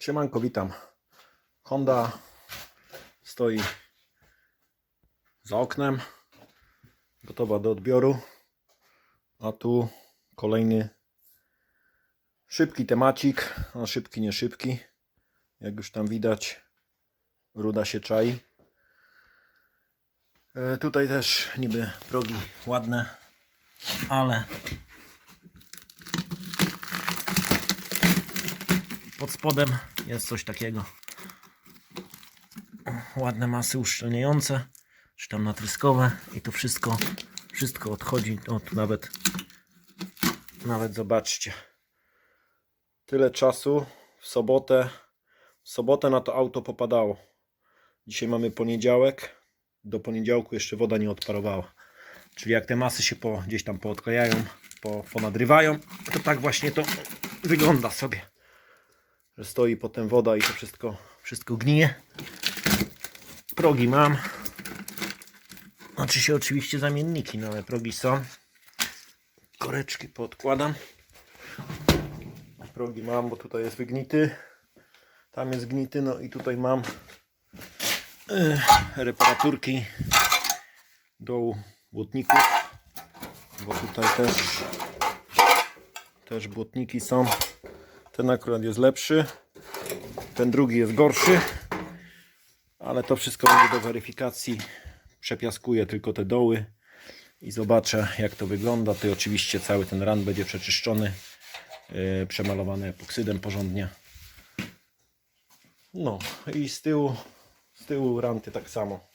Siemanko, witam. Honda stoi za oknem, gotowa do odbioru. A tu kolejny szybki temacik, a szybki, nie szybki. Jak już tam widać, ruda się czai. E, tutaj też niby progi ładne, ale pod spodem jest coś takiego. Ładne masy uszczelniające, czy tam natryskowe i to wszystko, wszystko odchodzi. O, tu nawet, nawet zobaczcie. Tyle czasu w sobotę, w sobotę na to auto popadało. Dzisiaj mamy poniedziałek. Do poniedziałku jeszcze woda nie odparowała. Czyli jak te masy się po, gdzieś tam poodklejają, po, ponadrywają, to tak właśnie to wygląda sobie że stoi potem woda i to wszystko, wszystko gnije. Progi mam. Znaczy się oczywiście zamienniki, no ale progi są. Koreczki podkładam. Progi mam, bo tutaj jest wygnity. Tam jest gnity, no i tutaj mam e, reparaturki do błotników. Bo tutaj też też błotniki są. Ten akurat jest lepszy. Ten drugi jest gorszy. Ale to wszystko będzie do weryfikacji. Przepiaskuję tylko te doły i zobaczę jak to wygląda. Tu oczywiście cały ten ran będzie przeczyszczony, yy, przemalowany epoksydem porządnie. No i z tyłu, z tyłu ranty tak samo.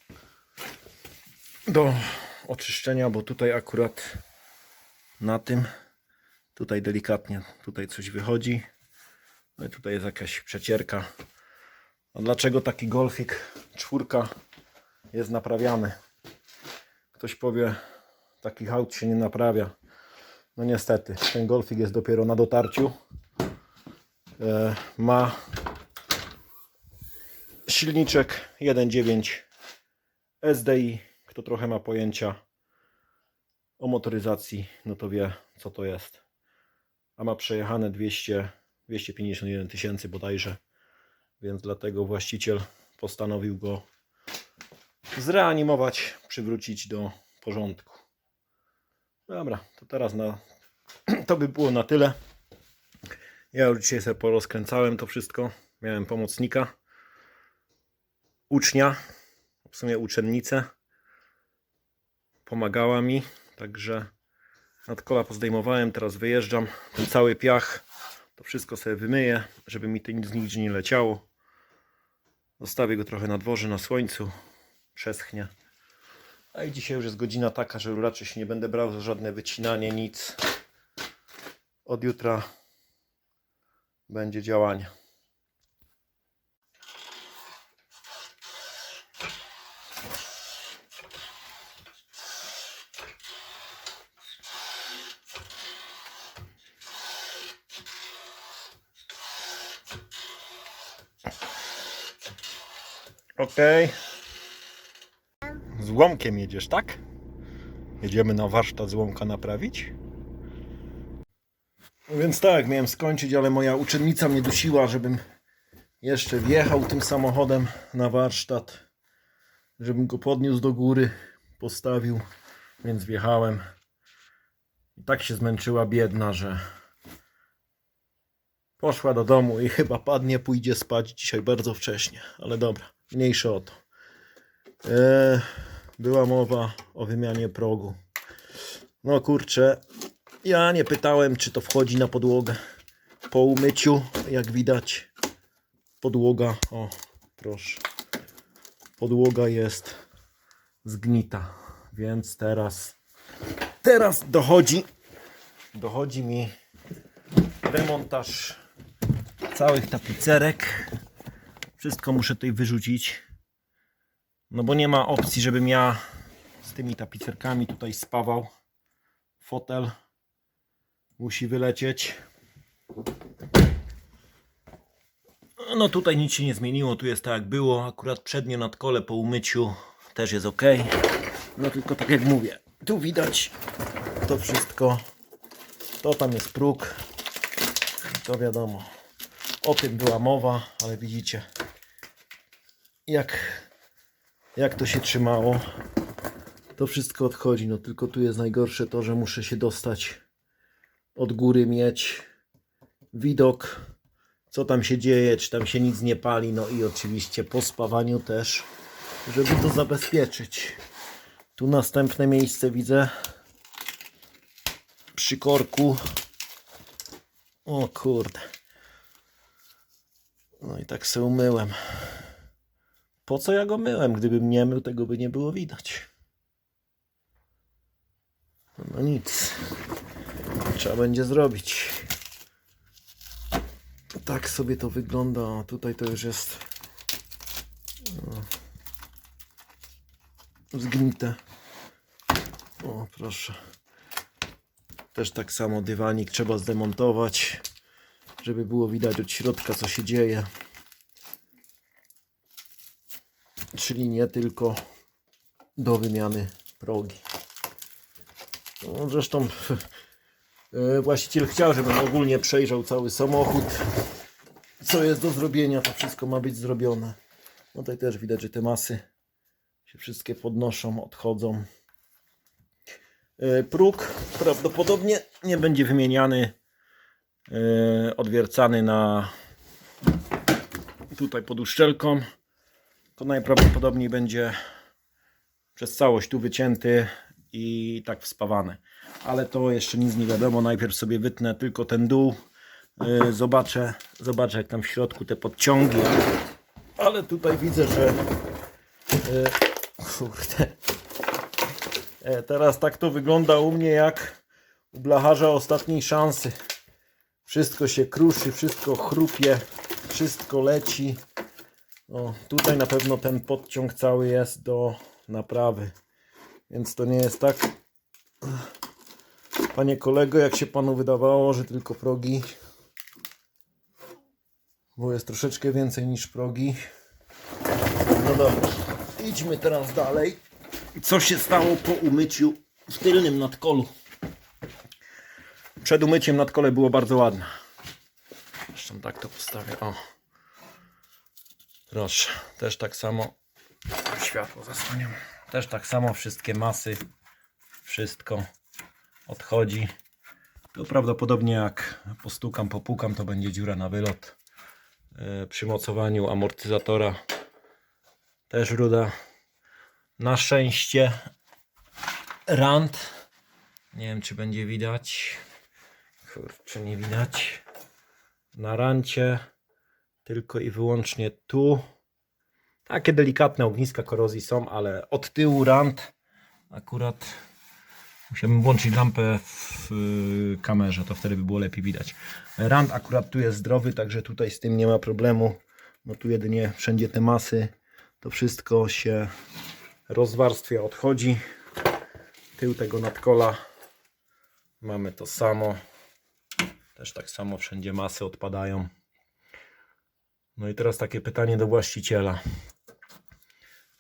Do oczyszczenia, bo tutaj akurat na tym tutaj delikatnie tutaj coś wychodzi. No i tutaj jest jakaś przecierka. A dlaczego taki golfik czwórka jest naprawiany? Ktoś powie, taki aut się nie naprawia. No niestety, ten golfik jest dopiero na dotarciu. E, ma silniczek 1.9 SDI. Kto trochę ma pojęcia o motoryzacji, no to wie co to jest. A ma przejechane 200 251 tysięcy bodajże, więc dlatego właściciel postanowił go zreanimować, przywrócić do porządku. Dobra, to teraz na to by było na tyle. Ja już dzisiaj sobie porozkręcałem to wszystko. Miałem pomocnika, ucznia, w sumie uczennicę. Pomagała mi, także nadkola pozdejmowałem, teraz wyjeżdżam. Ten cały piach to wszystko sobie wymyję, żeby mi to nic nigdzie nie leciało. Zostawię go trochę na dworze, na słońcu. Przeschnie. A i dzisiaj już jest godzina taka, że raczej się nie będę brał za żadne wycinanie, nic. Od jutra będzie działanie. Okej. Z łomkiem jedziesz, tak? Jedziemy na warsztat złomka naprawić. No więc tak, miałem skończyć, ale moja uczennica mnie dusiła, żebym jeszcze wjechał tym samochodem na warsztat, żebym go podniósł do góry, postawił, więc wjechałem. I tak się zmęczyła biedna, że poszła do domu i chyba padnie, pójdzie spać dzisiaj bardzo wcześnie, ale dobra, mniejsze o to. E, była mowa o wymianie progu. No kurczę, ja nie pytałem, czy to wchodzi na podłogę. Po umyciu, jak widać, podłoga, o proszę, podłoga jest zgnita, więc teraz, teraz dochodzi, dochodzi mi demontaż całych tapicerek. Wszystko muszę tutaj wyrzucić. No bo nie ma opcji, żebym ja z tymi tapicerkami tutaj spawał. Fotel musi wylecieć. No tutaj nic się nie zmieniło, tu jest tak jak było. Akurat przednie nadkole po umyciu też jest ok. No tylko tak jak mówię, tu widać to wszystko. To tam jest próg. To wiadomo. O tym była mowa, ale widzicie jak, jak to się trzymało. To wszystko odchodzi, no tylko tu jest najgorsze to, że muszę się dostać od góry mieć widok, co tam się dzieje, czy tam się nic nie pali, no i oczywiście po spawaniu też, żeby to zabezpieczyć. Tu następne miejsce widzę przy korku. O kurde. No i tak se umyłem. Po co ja go myłem? Gdybym nie mył, tego by nie było widać. No nic. Trzeba będzie zrobić. Tak sobie to wygląda. Tutaj to już jest o, zgnite. O, proszę. Też tak samo dywanik trzeba zdemontować, żeby było widać od środka co się dzieje. Czyli nie tylko do wymiany progi. No, zresztą e, właściciel chciał, żebym ogólnie przejrzał cały samochód. Co jest do zrobienia, to wszystko ma być zrobione. No tutaj też widać, że te masy się wszystkie podnoszą, odchodzą. E, Próg prawdopodobnie nie będzie wymieniany, e, odwiercany na tutaj pod uszczelką. To najprawdopodobniej będzie przez całość tu wycięty i tak wspawany. Ale to jeszcze nic nie wiadomo. Najpierw sobie wytnę tylko ten dół. Yy, zobaczę, zobaczę jak tam w środku te podciągi. Ale tutaj widzę, że yy, kurde. E, teraz tak to wygląda u mnie jak u blacharza ostatniej szansy. Wszystko się kruszy, wszystko chrupie, wszystko leci. O, tutaj na pewno ten podciąg cały jest do naprawy. Więc to nie jest tak, panie kolego, jak się panu wydawało, że tylko progi. Bo jest troszeczkę więcej niż progi. No dobra, idźmy teraz dalej. Co się stało po umyciu w tylnym nadkolu? Przed umyciem nadkole było bardzo ładne. Zresztą tak to postawię. O. Proszę, też tak samo światło zasłaniam. Też tak samo wszystkie masy, wszystko odchodzi. To prawdopodobnie jak postukam, popukam, to będzie dziura na wylot. Yy, Przy mocowaniu amortyzatora też ruda. Na szczęście rand. Nie wiem czy będzie widać. Kurczę, nie widać. Na rancie tylko i wyłącznie tu. Takie delikatne ogniska korozji są, ale od tyłu rand akurat musiałbym włączyć lampę w y, kamerze, to wtedy by było lepiej widać. Rand akurat tu jest zdrowy, także tutaj z tym nie ma problemu. No tu jedynie wszędzie te masy, to wszystko się rozwarstwia, odchodzi. Tył tego nadkola mamy to samo. Też tak samo wszędzie masy odpadają. No i teraz takie pytanie do właściciela.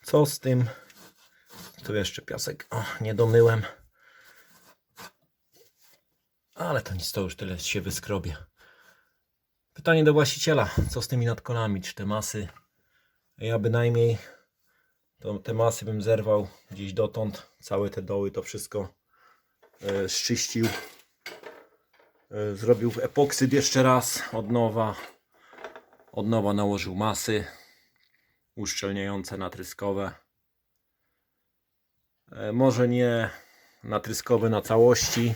Co z tym? Tu jeszcze piasek. O, nie domyłem. Ale to nic, to już tyle się wyskrobie. Pytanie do właściciela. Co z tymi nadkolami? Czy te masy? Ja bynajmniej to te masy bym zerwał gdzieś dotąd. Całe te doły, to wszystko e, szczyścił. E, zrobił epoksyd jeszcze raz od nowa. Od nowa nałożył masy uszczelniające natryskowe. E, Może nie natryskowe na całości,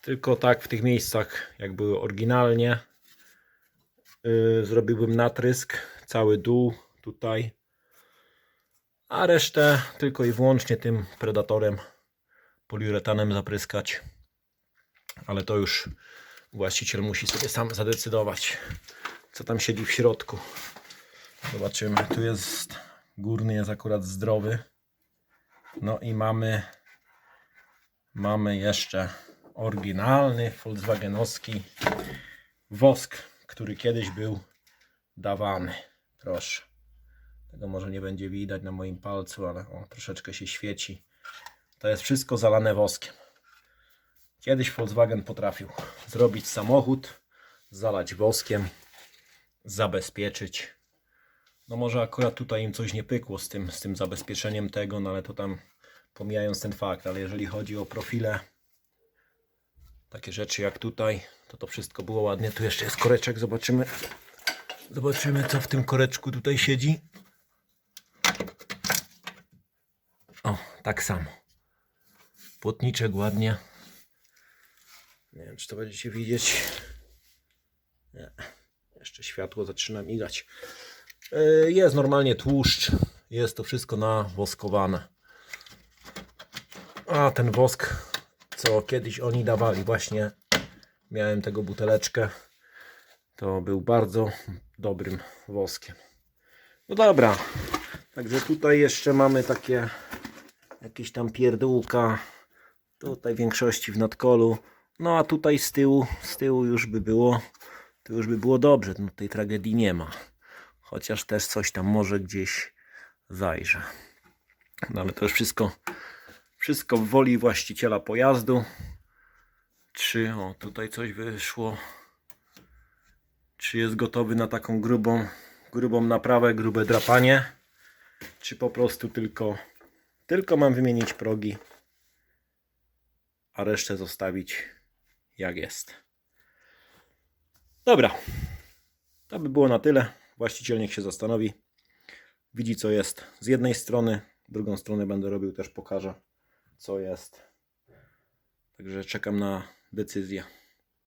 tylko tak w tych miejscach, jak były oryginalnie. Yy, Zrobiłbym natrysk, cały dół tutaj, a resztę tylko i wyłącznie tym predatorem, poliuretanem zapryskać. Ale to już właściciel musi sobie sam zadecydować, co tam siedzi w środku. Zobaczymy. Tu jest górny, jest akurat zdrowy. No i mamy mamy jeszcze oryginalny Volkswagenowski wosk, który kiedyś był dawany. Proszę. Tego może nie będzie widać na moim palcu, ale o, troszeczkę się świeci. To jest wszystko zalane woskiem. Kiedyś Volkswagen potrafił zrobić samochód, zalać woskiem zabezpieczyć. No może akurat tutaj im coś nie pykło z tym, z tym zabezpieczeniem tego, no ale to tam pomijając ten fakt, ale jeżeli chodzi o profile, takie rzeczy jak tutaj, to to wszystko było ładnie. Tu jeszcze jest koreczek, zobaczymy. Zobaczymy co w tym koreczku tutaj siedzi. O, tak samo. Płotniczek ładnie. Nie wiem, czy to będziecie widzieć. Nie. Jeszcze światło zaczyna migać. Yy, Jest normalnie tłuszcz. Jest to wszystko nawoskowane. A ten wosk, co kiedyś oni dawali, właśnie miałem tego buteleczkę. To był bardzo dobrym woskiem. No dobra. Także tutaj jeszcze mamy takie jakieś tam pierdółka. Tutaj w większości w nadkolu. No a tutaj z tyłu, z tyłu już by było, to już by było dobrze. No, tej tragedii nie ma. Chociaż też coś tam może gdzieś zajrzę. No ale to już wszystko, wszystko w woli właściciela pojazdu. Czy, o tutaj coś wyszło. Czy jest gotowy na taką grubą, grubą naprawę, grube drapanie? Czy po prostu tylko, tylko mam wymienić progi, a resztę zostawić jak jest. Dobra, to by było na tyle. Właściciel niech się zastanowi. Widzi co jest z jednej strony, drugą stronę będę robił też pokażę co jest. Także czekam na decyzję.